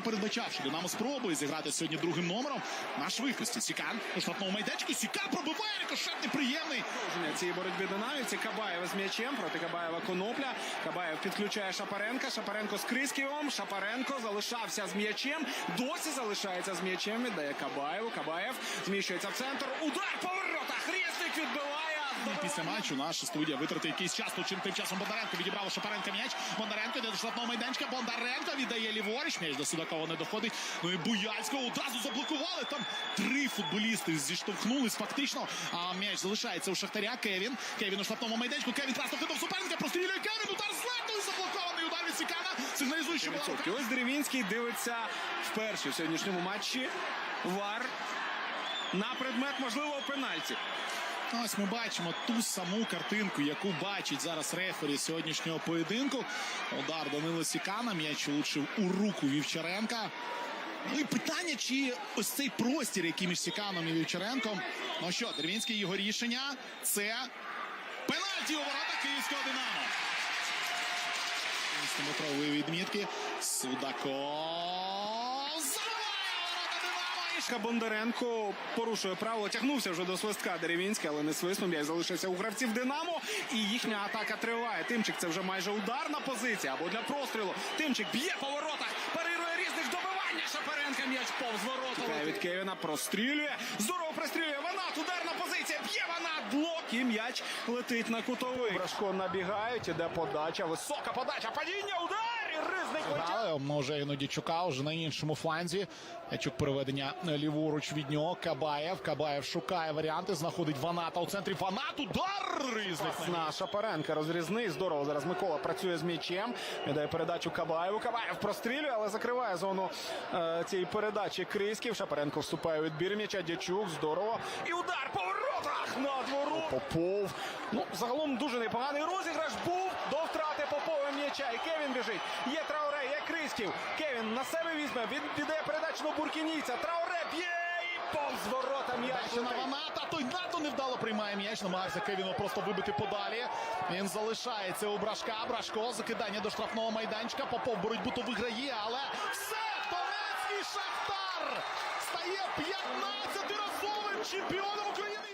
передбачав, що Динамо спробує зіграти сьогодні другим номером на швидкості. Сікан у штатному майданчику. Сікан пробиває рикошет неприємний. Продовження цієї боротьби динамівці. Кабаєв з м'ячем проти Кабаєва Конопля. Кабаєв підключає Шапаренка. Шапаренко з Крисківом. Шапаренко залишався з м'ячем. Досі залишається з м'ячем. Віддає Кабаєву. Кабаєв зміщується в центр. Удар по воротах. Різник відбиває. Після матчу наша студія витратить якийсь час. Тут чим тим часом Бондаренко відібрав Шапаренка м'яч. Бондаренко йде до штатного майданчика. Бондаренко віддає ліворуч. М'яч до Судакова не доходить. Ну і Буяльського одразу заблокували. Там три футболісти зіштовхнулись фактично. А м'яч залишається у Шахтаря. Кевін. Кевін у штатному майданчику. Кевін просто хитав суперника. Прострілює Кевін. Удар злетою заблокований. Удар від Сікана. Сигналізує, що була рука. Ось Деревінський дивиться вперше в сьогоднішньому матчі. Вар на предмет можливого пенальті. Ось ми бачимо ту саму картинку, яку бачить зараз рефері сьогоднішнього поєдинку. Удар Данила Сікана, м'яч влучив у руку Вівчаренка. Ну і питання, чи ось цей простір, який між Сіканом і Вівчаренком. Ну що, Дервінський його рішення це пенальті у ворота Київського Динамо. 15-метрової відмітки. Судаков. Забиває ворота Динамо. І Ка Бондаренко порушує правило, тягнувся вже до свистка Деревінський, але не свиснув. М'яч залишився у гравців Динамо. І їхня атака триває. Тимчик це вже майже ударна позиція або для прострілу. Тимчик б'є по воротах, парирує різних добивання. Шапаренка м'яч повз ворота. Тікає від Кевіна, прострілює. Здорово прострілює. Ванат, ударна позиція. Б'є Ванат, блок і м'яч летить на кутовий. Брашко набігають, іде подача. Висока подача. Падіння, удар! Ризник може іноді Чука вже на іншому фланзі. Чук переведення ліворуч від нього. Кабаєв. Кабаєв шукає варіанти. Знаходить Ваната у центрі. Ванат. Удар! Різник на на Шапаренка розрізний. Здорово. Зараз Микола працює з м'ячем. Віддає передачу Кабаєву. Кабаєв прострілює, але закриває зону е, цієї передачі Криськів. Шапаренко вступає у відбір м'яча. Дячук. Здорово. І удар по воротах над ворот. Попов. Ну, загалом дуже непоганий розіграш був до втрати Попова м'яча. І Кевін біжить. Є Трауре, є Кевін на себе візьме. Він віддає передачу на Буркінійця. Трауре б'є і повз ворота м'яч. Ваната. Той НАТО невдало приймає м'яч. Намагався Кевіну просто вибити подалі. Він залишається у Брашка. Брашко. Закидання до штрафного майданчика. Попов боротьбу то виграє, але все! Донецький Шахтар стає 15-разовим чемпіоном України.